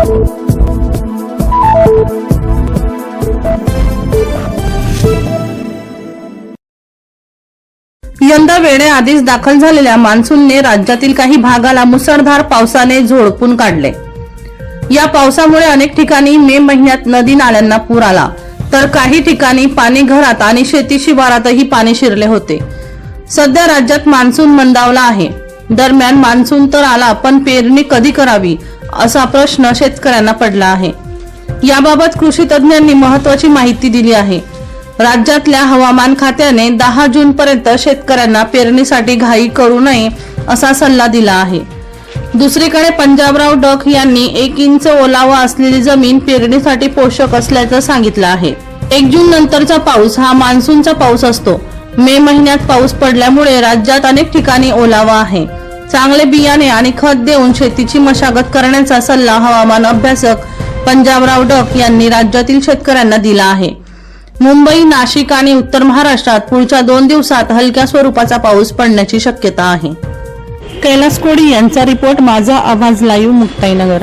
यंदा वेळेआधीच दाखल झालेल्या मान्सूनने राज्यातील काही भागाला मुसळधार पावसाने झोडपून काढले. या पावसामुळे अनेक ठिकाणी मे महिन्यात नदी नाल्यांना पूर आला. तर काही ठिकाणी पाणी घरात आणि शेती शिवारातही पाणी शिरले होते. सध्या राज्यात मान्सून मंदावला आहे. दरम्यान मान्सून तर आला पण पेरणी कधी करावी? असा प्रश्न शेतकऱ्यांना पडला आहे. याबाबत कृषी तज्ज्ञांनी महत्वाची माहिती दिली आहे. राज्यातल्या हवामान खात्याने दहा जून पर्यंत शेतकऱ्यांना पेरणीसाठी घाई करू नये असा सल्ला दिला आहे. दुसरीकडे पंजाबराव डक यांनी एक इंच ओलावा असलेली जमीन पेरणीसाठी पोषक असल्याचं सांगितलं आहे. एक जून नंतरचा पाऊस हा मान्सूनचा पाऊस असतो. मे महिन्यात पाऊस पडल्यामुळे राज्यात अनेक ठिकाणी ओलावा आहे. चांगले बियाणे आणि खत देऊन शेतीची मशागत करण्याचा सल्ला हवामान अभ्यासक पंजाबराव डक यांनी राज्यातील शेतकऱ्यांना दिला आहे. मुंबई नाशिक आणि उत्तर महाराष्ट्रात पुढच्या दोन दिवसात हलक्या स्वरूपाचा पाऊस पडण्याची शक्यता आहे. कैलास कोडी यांचा रिपोर्ट माझा आवाज लाईव्ह मुक्ताईनगर.